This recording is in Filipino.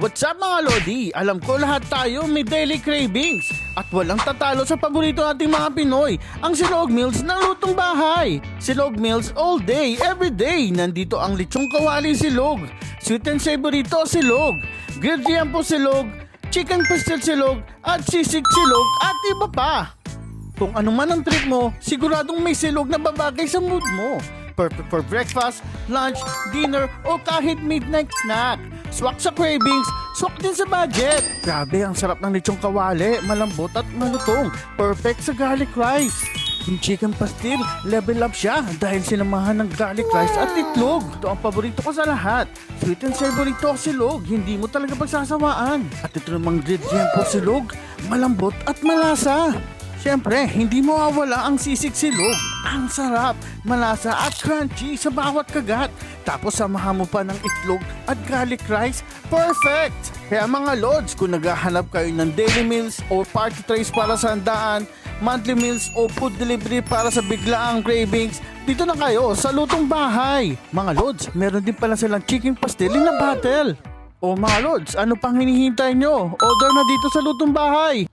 What's up mga Lodi? Alam ko lahat tayo may daily cravings at walang tatalo sa paborito nating mga Pinoy, ang Silog Meals ng lutong bahay. Silog Meals all day, every day. Nandito ang lechong kawali silog, sweet and savory to silog, grilled yampo silog, chicken pastel silog, at sisig silog at iba pa. Kung ano man ang trip mo, siguradong may silog na babagay sa mood mo. Perfect for breakfast, lunch, dinner, o kahit midnight snack. Swak sa cravings, swak din sa budget. Grabe, ang sarap ng lechong kawali, malambot at malutong. Perfect sa garlic rice. Yung chicken pastil, level up siya dahil sinamahan ng garlic rice at itlog. Ito ang paborito ko sa lahat. Sweet and savory to silog, hindi mo talaga pagsasawaan. At ito namang grilled yempo silog, malambot at malasa. Siyempre, hindi mo mawala ang sisig silog. Ang sarap, malasa at crunchy sa bawat kagat. Tapos samahan mo pa ng itlog at garlic rice. Perfect! Kaya mga lods, kung naghahanap kayo ng daily meals o party trays para sa handaan, monthly meals o food delivery para sa biglaang cravings, dito na kayo sa Lutong Bahay. Mga lods, meron din pala silang chicken pastel na battle. O mga lods, ano pang hinihintay nyo? Order na dito sa Lutong Bahay.